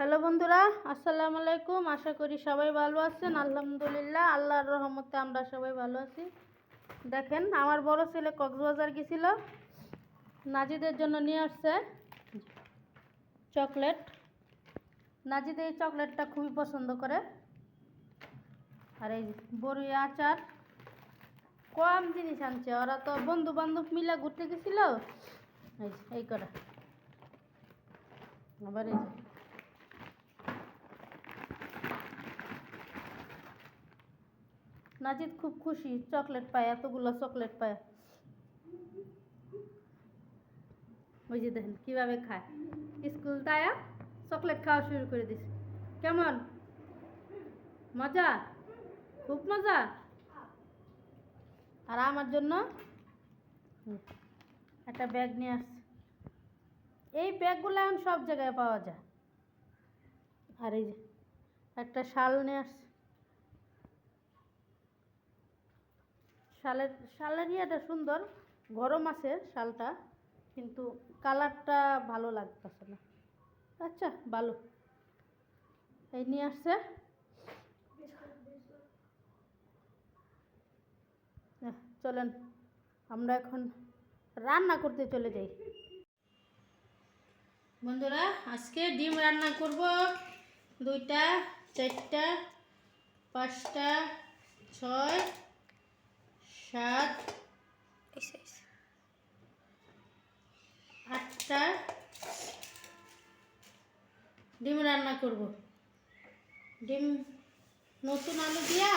Hello বন্ধুরা, আসসালামু আলাইকুম। আশা করি সবাই ভালো আছেন। আলহামদুলিল্লাহ, আল্লাহর রহমতে আমরা সবাই ভালো আছি। দেখেন, আমার বড় ছেলে কক্সবাজার গেছিল। নাজিদের জন্য নিয়ে আসছে চকলেট। নাজিদ এই চকলেটটা খুবই পছন্দ করে। আর এই বড়ি আচার। কম জিনিস আনছে। ওরা তো বন্ধু বান্ধব মিলে ঘুরতে গেছিল। এই করে। আবার এই নাজিদ খুব খুশি, চকলেট পায়, এতগুলো চকলেট পায়। ওই যে দেখেন, কীভাবে খায়। স্কুল তায়া, চকলেট খাওয়া শুরু করে দিছে। কেমন? মজা? খুব মজা? আর আমার জন্য একটা ব্যাগ নিয়ে আসছে। এই ব্যাগগুলো এখন সব জায়গায় পাওয়া যায়। আর এই যে একটা শাল নিয়ে আসছে। শালের শালের ইয়েটা সুন্দর, গরম আছে শালটা, কিন্তু কালারটা ভালো লাগতেছে না। আচ্ছা ভালো এই নিয়ে আসছে। চলেন, আমরা এখন রান্না করতে চলে যাই। বন্ধুরা, আজকে ডিম রান্না করব। দুইটা, চারটা, পাঁচটা, ছয় সাত আটটা। ডিম রান্না করব। ডিম নতুন আলু দিয়া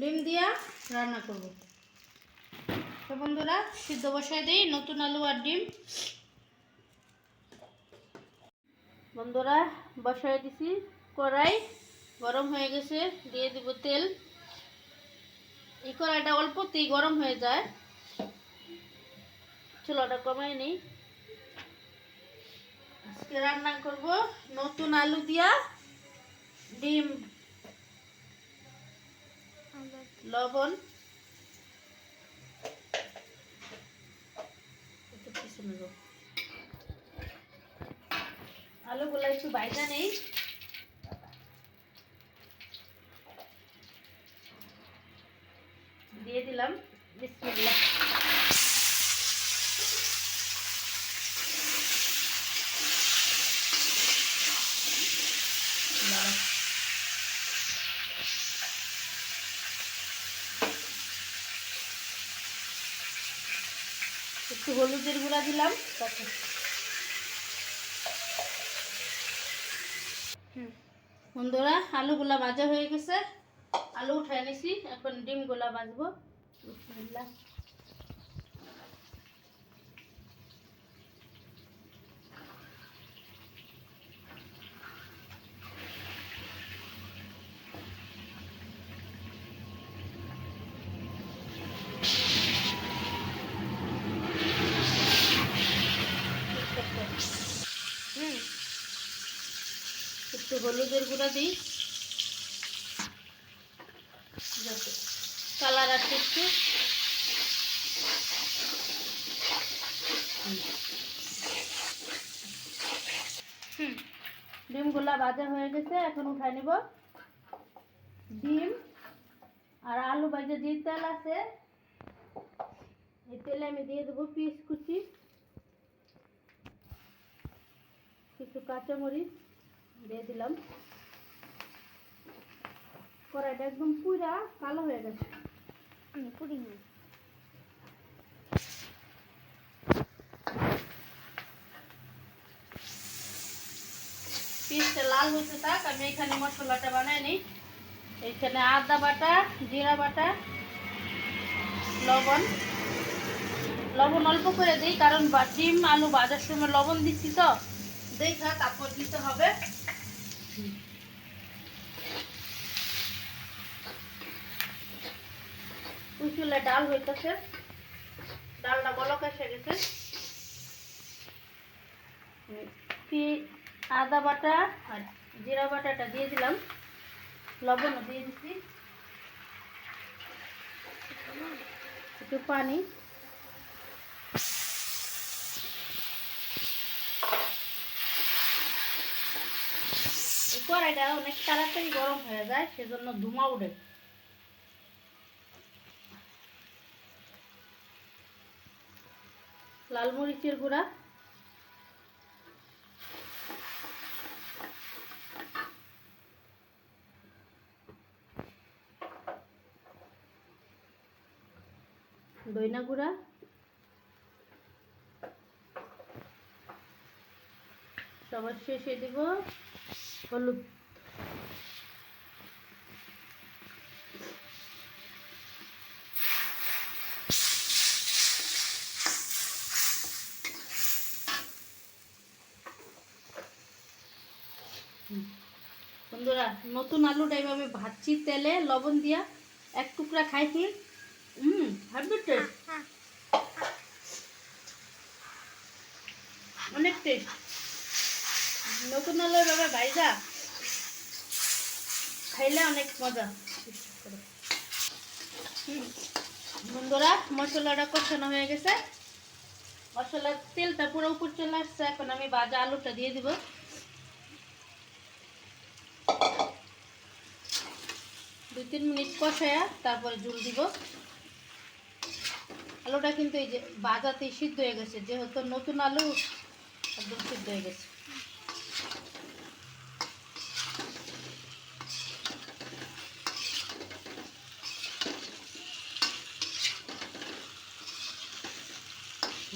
ডিম দিয়া রান্না করব। তো বন্ধুরা সিদ্ধ বসায় দিই নতুন আলু আর ডিম। বন্ধুরা বসায় দিছি। কড়াই গরম হয়ে গেছে দিয়ে দিব তেল। এই কড়াইটা অল্পতেই গরম হয়ে যায়। চুলাটা কমাই নেই আজকে রান্না করব নতুন আলু দিয়া ডিম, লবণ। আলুগুলো একটু বাইজা নেই দিয়ে দিলাম বিসমিল্লাহ দাঁড়াও। একটু হলুদের গুঁড়া দিলাম হুম। বন্ধুরা, আলুগুলা ভাজা হয়ে গেছে আলু উঠাই নিছি, এখন ডিমগুলা ভাজবো বিসমিল্লাহ। হুম একটু হলুদের গুঁড়া দিই। যাতে কালার আসে একটু। হুম। ডিমগুলা ভাজা হয়ে গেছে, এখন উঠাই নিব। ডিম আর আলু ভাজা যে তেল আছে, এই তেলে আমি দিয়ে দেবো পিস কুচি, কিছু কাঁচামরিচ। দিয়ে দিলাম। কড়াইটা একদম পুরা কালো হয়ে গেছে। পুরি না পিসটা লাল হয়েছে থাক আমি এখানে মশলাটা বানাই নিই। এখানে আদা বাটা জিরা বাটা লবণ। লবণ অল্প করে দিই কারণ বা- ডিম আলু ভাজার সময় লবণ দিচ্ছি তো। দেখা তারপর দিতে হবে। উচুলে ডাল হইতেছে। ডালটা বলক এসে গেছে। আদা বাটা আর জিরা বাটাটা দিয়ে দিলাম। লবণও দিয়ে দিচ্ছি একটু পানি। কড়াইটা অনেক তাড়াতাড়ি গরম হয়ে যায়, সেজন্য ধুমা উঠে লাল মরিচের গুঁড়া। দইনা গুঁড়া। সবার শেষে দিব হলুদ। বন্ধুরা নতুন আলুটা এইভাবে ভাজছি তেলে লবণ দিয়া এক টুকরা খাইছি হুম হাবি টেস্ট অনেক টেস্ট নতুন আলু এভাবে ভাইজা খাইলে অনেক মজা। বন্ধুরা, মশলাটা কষানো হয়ে গেছে। মশলার তেলটা পুরো উপর চলে আসছে, এখন আমি বাজা আলুটা দিয়ে দিব। দুই তিন মিনিট কষায়া তারপরে জুল দিব। আলুটা কিন্তু এই যে বাজাতেই সিদ্ধ হয়ে গেছে, যেহেতু নতুন আলু একদম সিদ্ধ হয়ে গেছে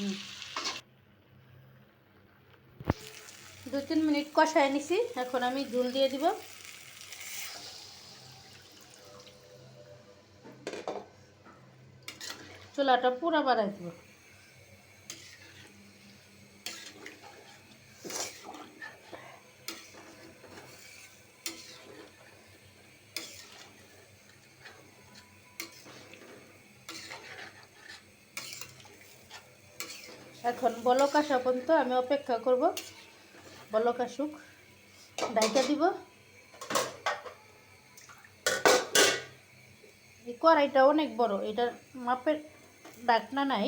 হুম। দু কষায় নিছি। এখন আমি ঝুল দিয়ে দিব। চুলাটা পুরা বাড়াই দিব। এখন বলক আসা পর্যন্ত আমি অপেক্ষা করব। বলক আসুক ডাইটা দিব। এই কড়াইটা অনেক বড়, এটার মাপের ডাকনা নাই।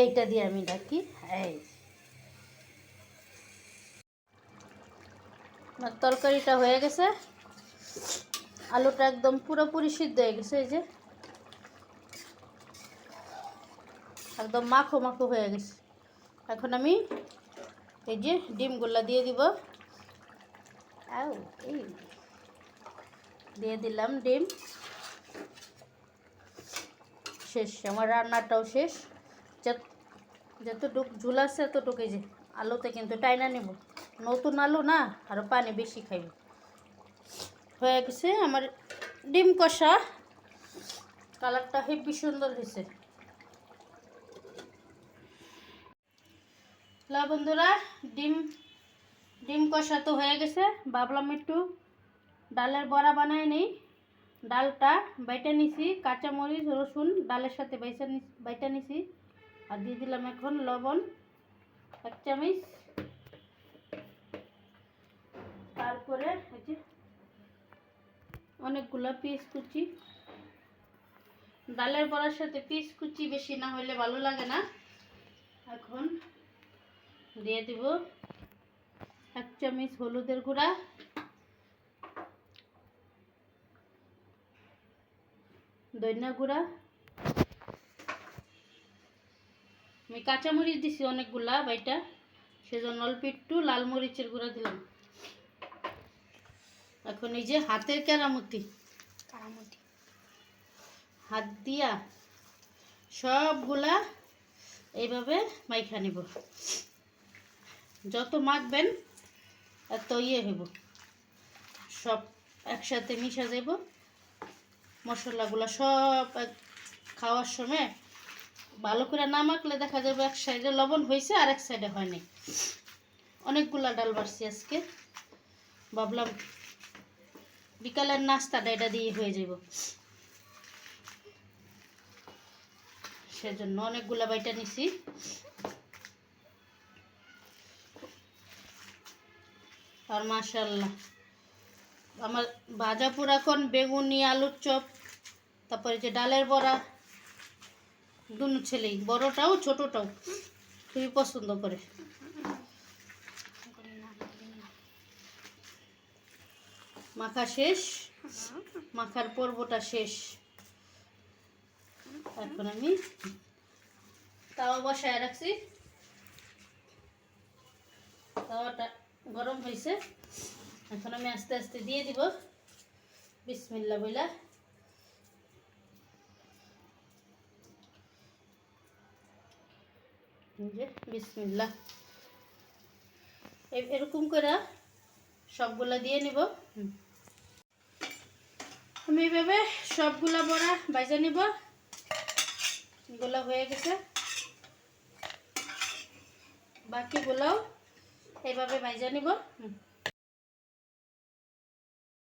এইটা দিয়ে আমি ডাকি, এই। আমার তরকারিটা হয়ে গেছে। আলুটা একদম পুরোপুরি সিদ্ধ হয়ে গেছে, এই যে। একদম মাখো মাখো হয়ে গেছে। এখন আমি এই যে ডিমগুলা দিয়ে দিব। এই দিয়ে দিলাম ডিম। শেষ, আমার রান্নাটাও শেষ। যত- যতটুক ঝুল আছে এতটুকু এই যে আলুতে কিন্তু টাইনা নেব। নতুন আলু না, আর পানি বেশি খাইব। হয়ে গেছে আমার ডিম কষা। কালারটা হেবি সুন্দর হয়েছে লা বন্ধুরা, ডিম ডিম কষা তো হয়ে গেছে। ভাবলাম একটু ডালের বড়া বানায় নিই। ডালটা বাইটা নিছি, কাঁচামরিচ, রসুন ডালের সাথে বাইসা নি- বাইটা নিছি। আর দিয়ে দিলাম এখন লবণ, এক চামচ। তারপরে যে অনেকগুলো পিস কুচি। ডালের বড়ার সাথে পিস কুচি বেশি না হলে ভালো লাগে না। এখন দিয়ে দিব এক চামচ হলুদের গুঁড়া। দইনা গুঁড়া। আমি কাঁচামরিচ দিছি অনেকগুলা বাইটা সেজন্য অল্প একটু লাল মরিচের গুঁড়া দিলাম। এখন এই যে হাতের কেরামতি। কারামতি। হাত দিয়া সবগুলা এইভাবে মাইখা নিব। যত মাখবেন, এত ইয়ে হইব। সব একসাথে মিশা যাব মশলাগুলো সব খাওয়ার সময় ভালো করে না মাখলে দেখা যাবে এক সাইডে লবণ হয়েছে আর এক সাইডে হয়নি। অনেকগুলা ডাল বাড়ছি আজকে। ভাবলাম বিকালের নাস্তাটা এটা দিয়ে হয়ে যাব সেজন্য অনেকগুলা বাইটা নিছি। আর মাশাল্লাহ আমার ভাজা পোড়া কোন বেগুনি, আলুর চপ, তারপরে যে ডালের বড়া, দুনো ছেলেই, বড়টাও, ছোটটাও, খুবই পছন্দ করে। মাখা শেষ, মাখার পর্বটা শেষ। এখন আমি তাওয়া বসায় রাখছি। তাওয়াটা গরম হয়েছে এখন আমি আস্তে আস্তে দিয়ে দিব। বিসমিল্লা বইলা। যে বিসমিল্লা এরকম করে সবগুলা দিয়ে নিব। আমি এইভাবে সবগুলা বড়া বাইজা নিব। এগুলো হয়ে গেছে। বাকিগুলোও এইভাবে বাইজা নিব হুম।